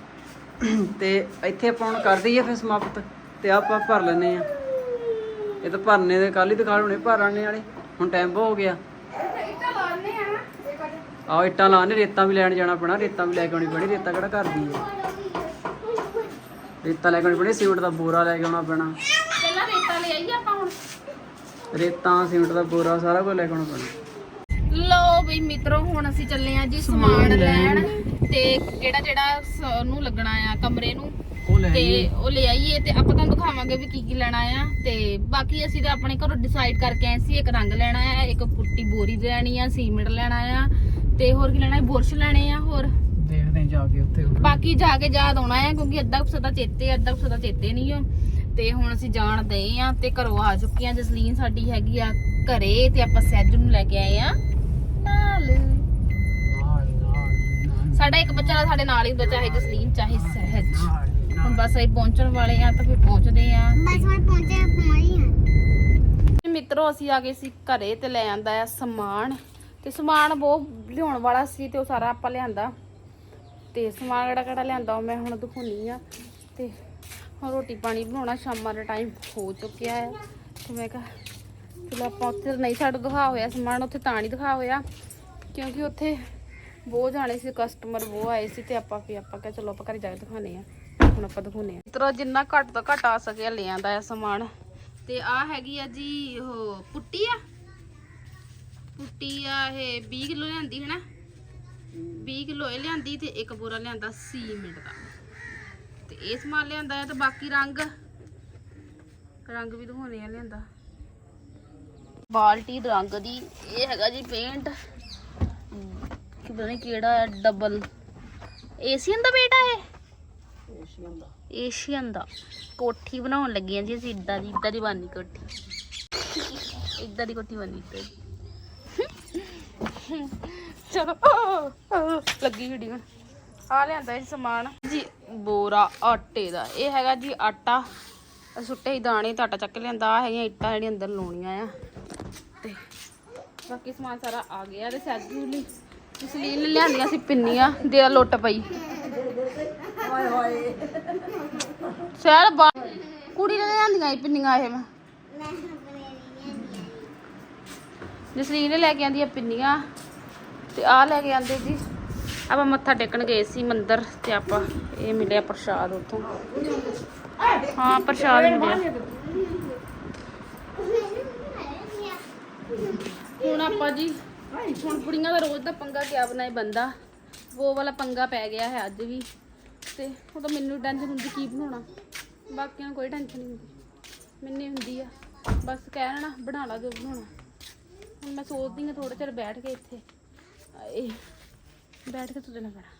ਤੇ ਇੱਥੇ ਆਪਾਂ ਹੁਣ ਕਰ ਦਈਏ ਫਿਰ ਸਮਾਪਤ। ਤੇ ਆਪਾਂ ਭਰ ਲੈਨੇ ਆ। ਇਹ ਤਾਂ ਭਰਨੇ ਦੇ ਕੱਲ ਹੀ ਦਿਖਾ ਹੋਣੇ ਭਰ ਆਣੇ ਵਾਲੇ। ਹੁਣ ਟਾਈਮ ਬਹੁਤ ਹੋ ਗਿਆ। ਆਹ, ਇੱਟਾਂ ਲਾਣੇ ਰੇਤਾਂ ਵੀ ਲੈਣ ਜਾਣਾ ਪੈਣਾ। ਰੇਤਾਂ ਵੀ ਲੈ ਕੇ ਆਉਣੀ ਪੈਣੀ। ਰੇਤਾ ਕਿਹੜਾ ਘਰ ਦੀ ਹੈ। ਰੇਤਾ ਲੈ ਕੇ ਆਉਣੀ ਪੈਣੀ ਸੀਮਟ ਦਾ ਬੋਰਾ ਲੈ ਕੇ ਆਉਣਾ ਪੈਣਾ। ਪਹਿਲਾਂ ਰੇਤਾ ਲੈ ਆਈਏ ਆਪਾਂ ਹੁਣ। ਰੇਤਾਂ ਸੀਮਟ ਦਾ ਬੋਰਾ ਸਾਰਾ ਕੁਝ ਲੈ ਕੇ ਆਉਣਾ ਪੈਣਾ। ਲੋ ਬਈ ਮਿੱਤਰੋ ਹੁਣ ਅਸੀਂ ਚੱਲੇ ਆ ਜੀ ਸਮਾਨ ਲੈਣ। ਤੇ ਕਿਹੜਾ ਜਿਹੜਾ ਸ- ਨੂੰ ਲੱਗਣਾ ਆ ਕਮਰੇ ਨੂੰ। ਉਹ ਲੈ ਤੇ ਉਹ ਲੈ ਆਈਏ ਤੇ ਆਪਾਂ ਤੁਹਾਨੂੰ ਦਿਖਾਵਾਂਗੇ ਵੀ ਕੀ ਕੀ ਲੈਣਾ ਆ। ਤੇ ਬਾਕੀ ਅਸੀਂ ਤਾਂ ਆਪਣੇ ਘਰੋਂ ਡਿਸਾਈਡ ਕਰਕੇ ਆਏ ਸੀ ਇੱਕ ਰੰਗ ਲੈਣਾ ਆ ਇੱਕ ਪੁੱਟੀ ਬੋਰੀ ਲੈਣੀ ਆ ਸੀਮਿੰਟ ਲੈਣਾ ਆ। ਤੇ ਹੋਰ ਕੀ ਲੈਣਾ ਹੈ ਬੁਰਸ਼ ਲੈਣੇ ਆ ਹੋਰ? ਜਾ ਕੇ ਉੱਥੇ ਹੁਣ। ਬਾਕੀ ਜਾ ਕੇ ਯਾਦ ਆਉਣਾ ਹੈ ਕਿਉਂਕਿ ਅੱਧਾ ਕੁ ਸਦਾ ਚੇਤੇ ਅੱਧਾ ਕੁ ਸਦਾ ਚੇਤੇ ਨਹੀਂ ਹੋ ਤੇ ਹੁਣ ਅਸੀਂ ਜਾਣ ਦਏ ਆ ਤੇ ਘਰੋਂ ਆ ਚੁੱਕੇ ਆ ਜਸਲੀਨ ਸਾਡੀ ਹੈਗੀ ਆ ਘਰੇ ਤੇ ਆਪਾਂ ਸਹਿਜ ਨੂੰ ਲੈ ਕੇ ਆਏ ਆ। ਨਾਲ। ਨਾਲ ਨਾਲ। ਸਾਡਾ ਇੱਕ ਬੱਚਾ ਸਾਡੇ ਨਾਲ ਹੀ ਹੁੰਦਾ ਚਾਹੇ ਜਸਲੀਨ ਚਾਹੇ ਸਹਿਜ। ਹੁਣ ਬਸ ਅਸੀਂ ਪਹੁੰਚਣ ਵਾਲੇ ਆ ਤਾਂ ਫਿਰ ਪਹੁੰਚਦੇ ਆ। ਬਸ ਮੈਂ ਪਹੁੰਚੇ ਪਹੁੰਚੀ ਹਾਂ ਮਿੱਤਰੋ ਅਸੀਂ ਆ ਗਏ ਸੀ ਘਰੇ ਤੇ ਲੈ ਆਂਦਾ ਆ ਸਮਾਨ। ਤੇ ਸਮਾਨ ਬਹੁਤ ਲਿਆਉਣ ਵਾਲਾ ਸੀ ਤੇ ਉਹ ਸਾਰਾ ਆਪਾਂ ਲਿਆਂਦਾ। ਤੇ ਸਮਾਨ ਕਿਹੜਾ ਕਿਹੜਾ ਲਿਆਂਦਾ ਉਹ ਮੈਂ ਹੁਣ ਦਿਖਾਉਣੀ ਆ। ਤੇ ਹੁਣ ਰੋਟੀ ਪਾਣੀ ਬਣਾਉਣਾ ਸ਼ਾਮਾਂ ਦਾ ਟਾਈਮ ਹੋ ਚੁੱਕਿਆ ਹੈ ਤੇ ਮੈਂ ਕਿਹਾ, ਚਲੋ ਆਪਾਂ ਉੱਥੇ ਨਹੀਂ ਸਾਡਾ ਦਿਖਾ ਹੋਇਆ ਸਮਾਨ, ਉੱਥੇ ਤਾਂ ਨਹੀਂ ਦਿਖਾ ਹੋਇਆ। ਕਿਉਂਕਿ ਉੱਥੇ ਬਹੁਤ ਜਾਣੇ ਸੀ ਕਸਟਮਰ ਬਹੁਤ ਆਏ ਸੀ ਤੇ ਆਪਾਂ ਵੀ ਆਪਾਂ ਕਿਹਾ, ਚਲੋ ਆਪਾਂ ਘਰੇ ਜਾ ਕੇ ਦਿਖਾਉਣੇ ਆ। ਹੁਣ ਆਪਾਂ ਦਿਖਾਉਣੇ ਆ। ਮਿੱਤਰੋ ਜਿੰਨਾ ਘੱਟ ਤੋਂ ਘੱਟ ਆ ਸਕਿਆ ਲੈ ਆਂਦਾ ਆ ਸਮਾਨ। ਤੇ ਆ ਹੈਗੀ ਆ ਜੀ ਉਹ ਪੁੱਟੀ ਆ। ਪੁੱਟੀ ਆ ਇਹ 20 ਕਿਲੋ ਲਿਆਂਦੀ ਹੈ ਨਾ 20 ਕਿਲੋ ਇਹ ਲਿਆਂਦੀ ਤੇ ਇੱਕ ਬੋਰਾ ਲਿਆਂਦਾ ਸੀਮਿੰਟ ਦਾ। ਤੇ ਇਹ ਸਮਾਨ ਲਿਆਂਦਾ ਹੈ ਤੇ ਬਾਕੀ ਰੰਗ ਰੰਗ ਵੀ ਦਿਖਾਉਣੇ ਆ ਲਿਆਂਦਾ। ਬਾਲਟੀ ਰੰਗ ਦੀ ਇਹ ਹੈਗਾ ਜੀ ਪੇਂਟ ਕਿ ਪਤਾ ਨਹੀਂ ਕਿਹੜਾ ਹੈ ਡਬਲ ਏਸ਼ੀਅਨ ਦਾ ਬੇਟਾ ਇਹ? ਏਸ਼ੀਅਨ ਦਾ। ਕੋਠੀ ਬਣਾਉਣ ਲੱਗੀ ਆਂ ਜੀ ਅਸੀਂ ਇਦਾਂ ਦੀ ਇਦਾਂ ਦੀ ਬਣਨੀ ਕੋਠੀ। ਇਦਾਂ ਦੀ ਕੋਠੀ ਬਣਨੀ ਤੇ ਚਲੋ ਲੱਗੀ ਵੀਡੀਓ ਆ ਲਿਆਂਦਾ ਜੀ ਸਮਾਨ। ਜੀ ਬੋਰਾ ਆਟੇ ਦਾ। ਇਹ ਹੈਗਾ ਜੀ ਆਟਾ। ਅਸੀਂ ਸੁੱਟੇ ਹੀ ਦਾਣੇ ਤਾਂ ਆਟਾ ਚੱਕ ਲਿਆਂਦਾ। ਆ ਹੈਗੀਆਂ ਇੱਟਾਂ ਜਿਹੜੀਆਂ ਅੰਦਰ ਲਾਉਣੀਆਂ ਆ। ਤੇ ਬਾਕੀ ਸਮਾਨ ਸਾਰਾ ਆ ਗਿਆ ਤੇ ਸੈਜੂ ਲਈ। ਜਸਲੀਨ ਨੇ ਲਿਆਂਦੀਆਂ ਸੀ ਪਿੰਨੀਆਂ। ਦੇ ਲੁੱਟ ਪਈ। ਸਿਆਰ ਬਾ ਕੁੜੀ ਨੇ ਲਿਆਂਦੀਆਂ ਸੀ ਪਿੰਨੀਆਂ ਇਹ। ਮੈਂ ਜਸਲੀਨ ਨੇ ਲੈ ਕੇ ਆਂਦੀਆਂ ਪਿੰਨੀਆਂ। ਤੇ ਆ ਲੈ ਕੇ ਆਂਦੇ ਜੀ। ਆਪਾਂ ਮੱਥਾ ਟੇਕਣ ਗਏ ਸੀ ਮੰਦਿਰ ਤੇ ਆਪਾਂ ਇਹ ਮਿਲਿਆ ਪ੍ਰਸ਼ਾਦ ਉੱਥੋਂ। ਹਾਂ, ਪ੍ਰਸ਼ਾਦ ਮਿਲਿਆ। ਹੁਣ ਆਪਾਂ ਜੀ, ਹੁਣ ਕੁੜੀਆਂ ਦਾ ਰੋਜ਼ ਦਾ ਪੰਗਾ ਕਿਆ ਬਣਾਏ ਬੰਦਾ। ਉਹ ਵਾਲਾ ਪੰਗਾ ਪੈ ਗਿਆ ਹੈ ਅੱਜ ਵੀ। ਤੇ ਉਹ ਤਾਂ ਮੈਨੂੰ ਟੈਨਸ਼ਨ ਹੁੰਦੀ, ਕੀ ਬਣਾਉਣਾ? ਬਾਕੀਆਂ ਨੂੰ ਕੋਈ ਟੈਨਸ਼ਨ ਨਹੀਂ ਹੁੰਦੀ। ਮੈਨੂੰ ਹੁੰਦੀ ਆ। ਬਸ ਕਹਿਣਾ ਬਣਾ ਲਾ ਜੋ ਬਣਾਉਣਾ। ਹੁਣ ਮੈਂ ਸੋਚਦੀ ਹਾਂ ਥੋੜਾ ਚਿਰ ਬੈਠ ਕੇ ਇੱਥੇ। ਆਏ ਬੈਠ ਕੇ ਤੁਰਨਾ ਪੈਣਾ